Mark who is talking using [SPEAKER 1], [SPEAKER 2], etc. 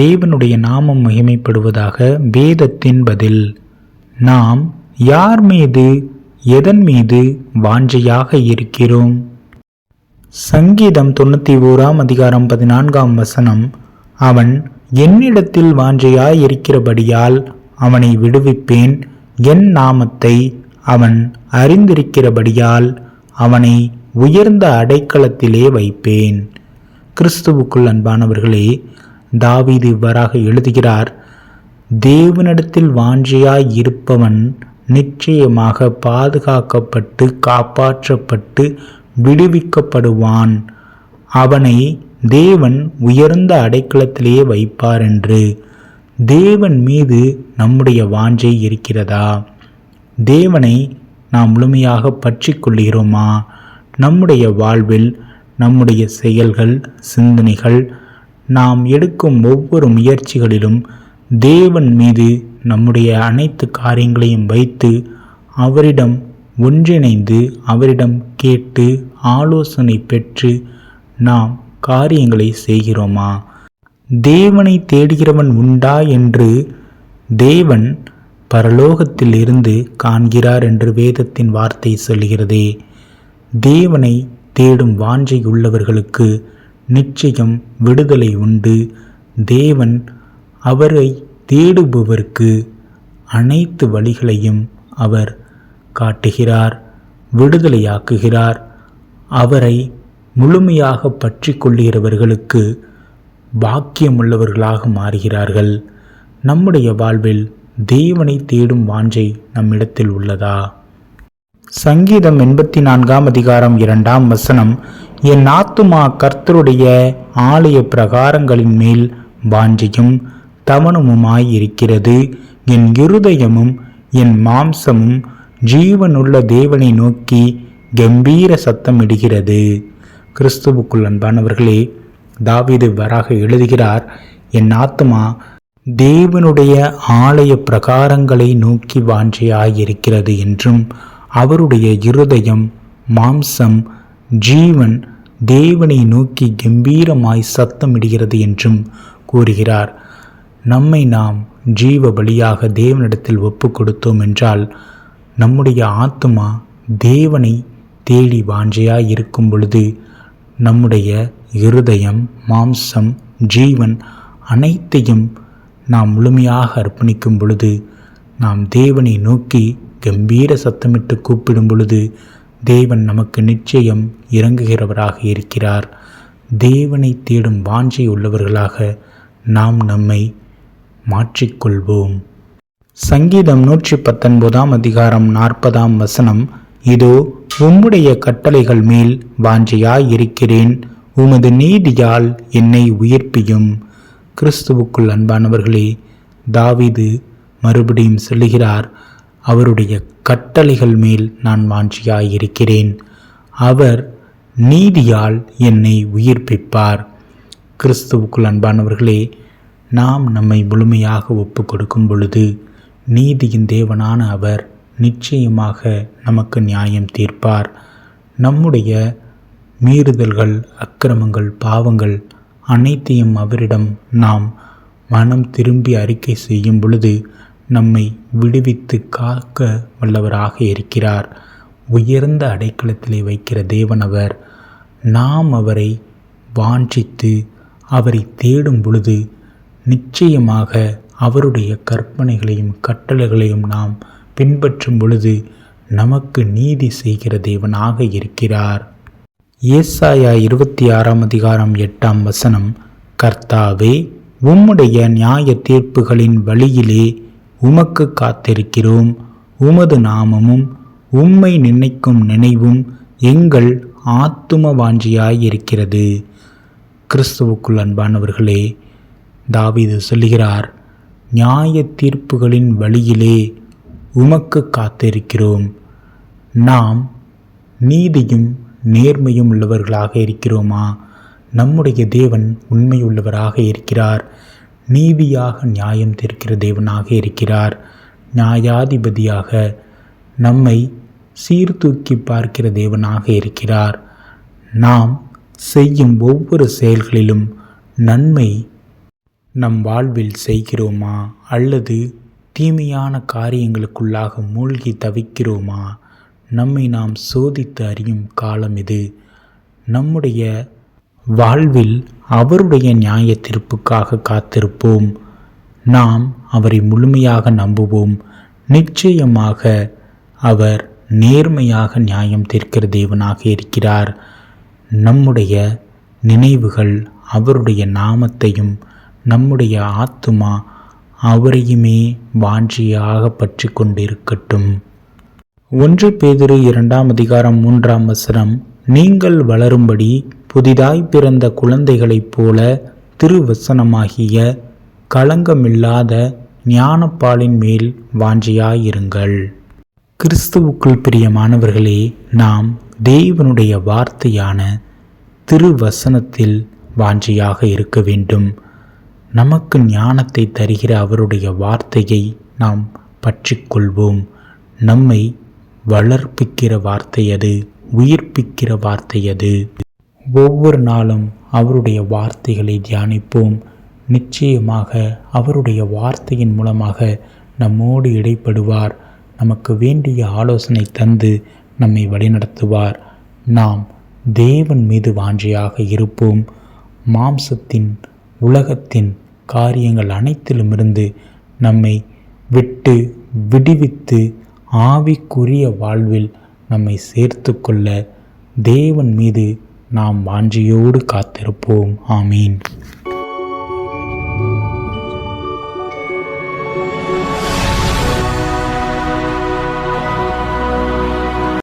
[SPEAKER 1] தேவனுடைய நாமம் மகிமைப்படுவதாக வேதத்தின் பதில். நாம் யார் மீது எதன் மீது வாஞ்சையாக இருக்கிறோம்? சங்கீதம் தொண்ணூற்றி ஓராம் அதிகாரம் பதினான்காம் வசனம். அவன் என்னிடத்தில் வாஞ்சையாய் இருக்கிறபடியால் அவனை விடுவிப்பேன். என் நாமத்தை அவன் அறிந்திருக்கிறபடியால் அவனை உயர்ந்த அடைக்கலத்திலே வைப்பேன். கிறிஸ்துவுக்குள் அன்பானவர்களே தாவீது இவ்வாறாக எழுதுகிறார் தேவனிடத்தில் வாஞ்சியாய் இருப்பவன் நிச்சயமாக பாதுகாக்கப்பட்டு காப்பாற்றப்பட்டு விடுவிக்கப்படுவான். அவனை தேவன் உயர்ந்த அடைக்கலத்திலேயே வைப்பார் என்று. தேவன் மீது நம்முடைய வாஞ்சை இருக்கிறதா? தேவனை நாம் முழுமையாக பற்றி கொள்கிறோமா நம்முடைய வாழ்வில் நம்முடைய செயல்கள் சிந்தனைகள் நாம் எடுக்கும் ஒவ்வொரு முயற்சிகளிலும் தேவன் மீது நம்முடைய அனைத்து காரியங்களையும் வைத்து அவரிடம் ஒன்றிணைந்து அவரிடம் கேட்டு ஆலோசனை பெற்று நாம் காரியங்களை செய்கிறோமா? தேவனை தேடுகிறவன் உண்டா என்று தேவன் பரலோகத்தில் இருந்து காண்கிறார் என்று வேதத்தின் வார்த்தை சொல்கிறதே தேவனை தேடும் வாஞ்சை உள்ளவர்களுக்கு நிச்சயம் விடுதலை உண்டு. தேவன் அவரை தேடுபவருக்கு அனைத்து வழிகளையும் அவர் காட்டுகிறார் விடுதலையாக்குகிறார். அவரை முழுமையாக பற்றி கொள்ளுகிறவர்களுக்கு பாக்கியமுள்ளவர்களாக மாறுகிறார்கள். நம்முடைய வாழ்வில் தேவனை தேடும் வாஞ்சை நம்மிடத்தில் உள்ளதா? சங்கீதம் எண்பத்தி நான்காம் அதிகாரம் இரண்டாம் வசனம் என் ஆத்துமா கர்த்தருடைய ஆலய பிரகாரங்களின் மேல் வாஞ்சியும் தவனமுமாய் இருக்கிறது. என் இருதயமும் என் மாம்சமும் ஜீவனுள்ள தேவனை நோக்கி கம்பீர சத்தமிடுகிறது. கிறிஸ்துவுக்குள் அன்பானவர்களே தாவிது வராக எழுதுகிறார் என் ஆத்மா தேவனுடைய ஆலய பிரகாரங்களை நோக்கி வாஞ்சியாயிருக்கிறது என்றும் அவருடைய இருதயம் மாம்சம் ஜீவன் தேவனை நோக்கி கம்பீரமாய் சத்தமிடுகிறது என்றும் கூறுகிறார். நம்மை நாம் ஜீவ பலியாக தேவனிடத்தில் ஒப்பு கொடுத்தோம் என்றால் நம்முடைய ஆத்மா தேவனை தேடி வாஞ்சையாய் இருக்கும் பொழுது நம்முடைய இருதயம் மாம்சம் ஜீவன் அனைத்தையும் நாம் முழுமையாக அர்ப்பணிக்கும் பொழுது நாம் தேவனை நோக்கி கம்பீர சத்தமிட்டு கூப்பிடும் பொழுது தேவன் நமக்கு நிச்சயம் இறங்குகிறவராக இருக்கிறார். தேவனை தேடும் வாஞ்சை உள்ளவர்களாக நாம் நம்மை மாற்றிக்கொள்வோம். சங்கீதம் நூற்றி பத்தொன்பதாம் அதிகாரம் நாற்பதாம் வசனம் இதோ உம்முடைய கட்டளைகள் மேல் வாஞ்சையாய் இருக்கிறேன் உமது நீதியால் என்னை உயிர்ப்பியும். கிறிஸ்துவுக்குள் அன்பானவர்களே தாவிது மறுபடியும் சொல்லுகிறார் அவருடைய கட்டளைகள் மேல் நான் வாஞ்சியாய் இருக்கிறேன் அவர் நீதியால் என்னை உயிர்ப்பிப்பார். கிறிஸ்துவுக்குள் அன்பானவர்களே நாம் நம்மை முழுமையாக ஒப்பு கொடுக்கும் பொழுது நீதியின் தேவனான அவர் நிச்சயமாக நமக்கு நியாயம் தீர்ப்பார். நம்முடைய மீறுதல்கள் அக்கிரமங்கள் பாவங்கள் அனைத்தையும் அவரிடம் நாம் மனம் திரும்பி அறிக்கை செய்யும் பொழுது நம்மை விடுவித்து காக்க வல்லவராக இருக்கிறார். உயர்ந்த அடைக்கலத்திலே வைக்கிற தேவனவர் நாம் அவரை வாஞ்சித்து அவரை தேடும் பொழுது நிச்சயமாக அவருடைய கற்பனைகளையும் கட்டளைகளையும் நாம் பின்பற்றும் பொழுது நமக்கு நீதி செய்கிற தேவனாக இருக்கிறார். ஏசாயா இருபத்தி ஆறாம் அதிகாரம் எட்டாம் வசனம் கர்த்தாவே உம்முடைய நியாய தீர்ப்புகளின் வழியிலே உமக்கு காத்திருக்கிறோம். உமது நாமமும் உம்மை நினைக்கும் நினைவும் எங்கள் ஆத்தும வாஞ்சியாயிருக்கிறது கிறிஸ்துவுக்குள் அன்பானவர்களே தாவிது சொல்லுகிறார் நியாய தீர்ப்புகளின் வழியிலே உமக்கு காத்திருக்கிறோம். நாம் நீதியும் நேர்மையும் உள்ளவர்களாக இருக்கிறோமா? நம்முடைய தேவன் உண்மையுள்ளவராக இருக்கிறார். நீதியாக நியாயம் தீர்க்கிற தேவனாக இருக்கிறார். நியாயாதிபதியாக நம்மை சீர்தூக்கி பார்க்கிற தேவனாக இருக்கிறார். நாம் செய்யும் ஒவ்வொரு செயல்களிலும் நன்மை நம் வாழ்வில் செய்கிறோமா? அல்லது தீமையான காரியங்களுக்குள்ளாக மூழ்கி தவிக்கிறோமா? நம்மை நாம் சோதித்து அறியும் காலம் இது. நம்முடைய வாழ்வில் அவருடைய நியாய தீர்ப்புக்காக காத்திருப்போம். நாம் அவரை முழுமையாக நம்புவோம். நிச்சயமாக அவர் நேர்மையாக நியாயம் தீர்க்கிற தேவனாக இருக்கிறார். நம்முடைய நினைவுகள் அவருடைய நாமத்தையும் நம்முடைய ஆத்துமா அவரையுமே வாஞ்சியாக பற்றி கொண்டிருக்கட்டும். ஒன்று பேதிரு இரண்டாம் அதிகாரம் மூன்றாம் வசனம் நீங்கள் வளரும்படி புதிதாய் பிறந்த குழந்தைகளைப் போல திருவசனமாகிய களங்கமில்லாத ஞானப்பாலின் மேல் வாஞ்சியாயிருங்கள். கிறிஸ்துவுக்குள் பிரியமானவர்களே நாம் தேவனுடைய வார்த்தையான திருவசனத்தில் வாஞ்சியாக இருக்க வேண்டும். நமக்கு ஞானத்தை தருகிற அவருடைய வார்த்தையை நாம் பற்றிக்கொள்வோம். நம்மை வளர்ப்பிக்கிற வார்த்தை அது உயிர்ப்பிக்கிற வார்த்தை அது. ஒவ்வொரு நாளும் அவருடைய வார்த்தைகளை தியானிப்போம். நிச்சயமாக அவருடைய வார்த்தையின் மூலமாக நம்மோடு இடைப்படுவார். நமக்கு வேண்டிய ஆலோசனை தந்து நம்மை வழிநடத்துவார். நாம் தேவன் மீது வாஞ்சையாக இருப்போம். மாம்சத்தின் உலகத்தின் காரியங்கள் அனைத்திலுமிருந்து நம்மை விட்டு விடுவித்து ஆவிக்குரிய வாழ்வில் நம்மை சேர்த்து கொள்ள தேவன் மீது நாம் வாஞ்சியோடு காத்திருப்போம். ஆமீன்.